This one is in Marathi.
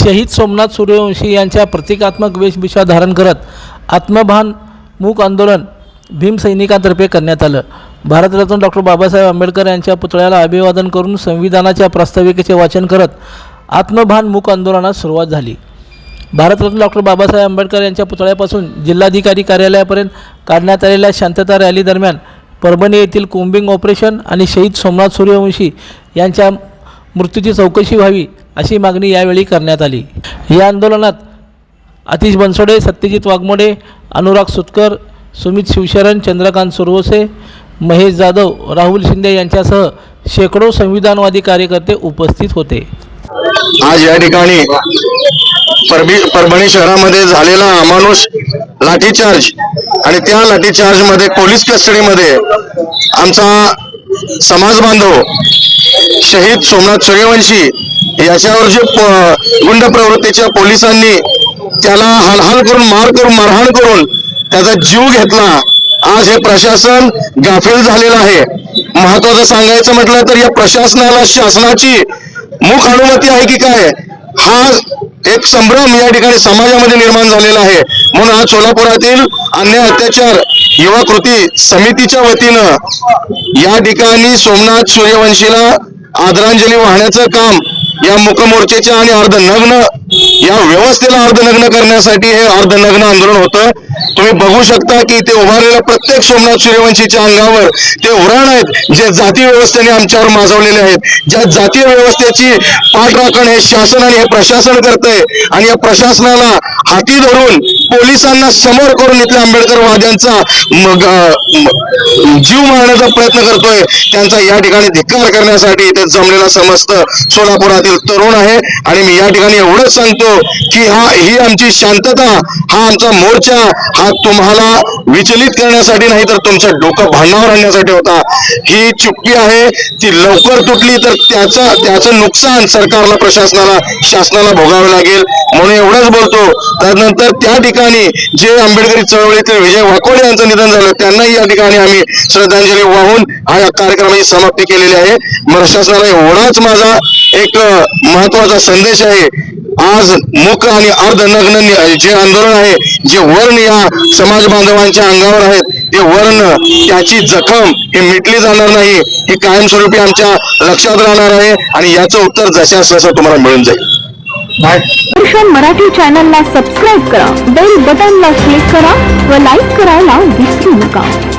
शहीद सोमनाथ सूर्यवंशी यांच्या प्रतिकात्मक वेशभूषा धारण करत आत्मभान मूक आंदोलन भीमसैनिकांतर्फे करण्यात आलं. भारतरत्न डॉक्टर बाबासाहेब आंबेडकर यांच्या पुतळ्याला अभिवादन करून संविधानाच्या प्रास्ताविकेचे वाचन करत आत्मभान मूक आंदोलनास सुरुवात झाली. भारतरत्न डॉक्टर बाबासाहेब आंबेडकर यांच्या पुतळ्यापासून जिल्हाधिकारी कार्यालयापर्यंत काढण्यात आलेल्या शांतता रॅली दरम्यान परभणी येथील कोंबिंग ऑपरेशन आणि शहीद सोमनाथ सूर्यवंशी यांच्या मृत्यूची चौकशी व्हावी अशी मागणी यावेळी करण्यात आली. या आंदोलनात आतिश बनसोडे सत्यजित वाघमोडे अनुराग सुतकर सुमित शिवशरण चंद्रकांत सुरवसे महेश जाधव राहुल शिंदे यांच्यासह शेकडो संविधानवादी कार्यकर्ते उपस्थित होते. आज या ठिकाणी परबी परभणी शहरामध्ये झालेला अमानुष लाठीचार्ज आणि त्या लाठीचार्जमध्ये पोलीस कस्टडीमध्ये आमचा समाज बांधव शहीद सोमनाथ सूर्यवंशी याच्यावर जे गुंड प्रवृत्तीच्या पोलिसांनी त्याला हलहल करून मार करून मारहाण करून त्याचा जीव घेतला. आज हे प्रशासन गाफील झालेलं आहे. महत्वाचं सांगायचं म्हटलं तर या प्रशासनाला शासनाची मुख अनुमती आहे की काय? हा एक संभ्रम या ठिकाणी समाजामध्ये निर्माण झालेला आहे. म्हणून आज सोलापुरातील अन्याय अत्याचार युवा कृती समितीच्या वतीनं या ठिकाणी सोमनाथ सूर्यवंशीला आदरांजली वाहण्याचं काम या मुकमोर्चेच्या आणि अर्धनग्न या व्यवस्थेला अर्धनग्न करण्यासाठी हे अर्धनग्न आंदोलन होतं. तुम्ही बघू शकता की ते उभारलेल्या प्रत्येक सोमनाथ सूर्यवंशीच्या अंगावर ते उराण आहेत जे जाती व्यवस्थेने आमच्यावर माजवलेले आहेत. ज्या जातीय व्यवस्थेची पाठराखण हे शासन आणि हे प्रशासन करतंय आणि या प्रशासनाला हाती धरून पोलिसांना समोर करून इथल्या आंबेडकरवाद्यांचा मग जीव मारण्याचा प्रयत्न करतोय. त्यांचा या ठिकाणी धिक्कार करण्यासाठी इथे जमलेला समस्त सोलापुरातील तरुण आहे. आणि मी या ठिकाणी एवढंच सांगतो की हा ही आमची शांतता हा आमचा मोर्चा हा तुम्हाला विचलित करण्यासाठी नाही तर तुमचं डोकं भांडावर आणण्यासाठी होता. ही चुप्पी आहे ती लवकर तुटली तर त्याचा त्याचं नुकसान सरकारला प्रशासनाला शासनाला भोगावं लागेल. म्हणून एवढंच बोलतो. त्यानंतर त्या ठिकाणी जे आंबेडकरी चळवळीतील विजय वाकोडे यांचं निधन झालं त्यांनाही या ठिकाणी आम्ही श्रद्धांजली वाहून हा या कार्यक्रमाची समाप्ती केलेली आहे. प्रशासनाला एवढाच माझा एक महत्त्वाचा संदेश आहे. आज मुख आणि अर्धनग्न जे आंदोलन आहे जे वर्ण या समाज बांधवांच्या अंगावर आहेत ते वर्ण त्याची जखम हे मिटली जाणार नाही ही कायमस्वरूपी आमच्या लक्षात राहणार आहे आणि याचं उत्तर जशास तसं तुम्हाला मिळून जाईल. दर्शन मराठी चॅनलला सबस्क्राईब करा. बेल बटनला क्लिक करा व लाईक करायला विसरू नका.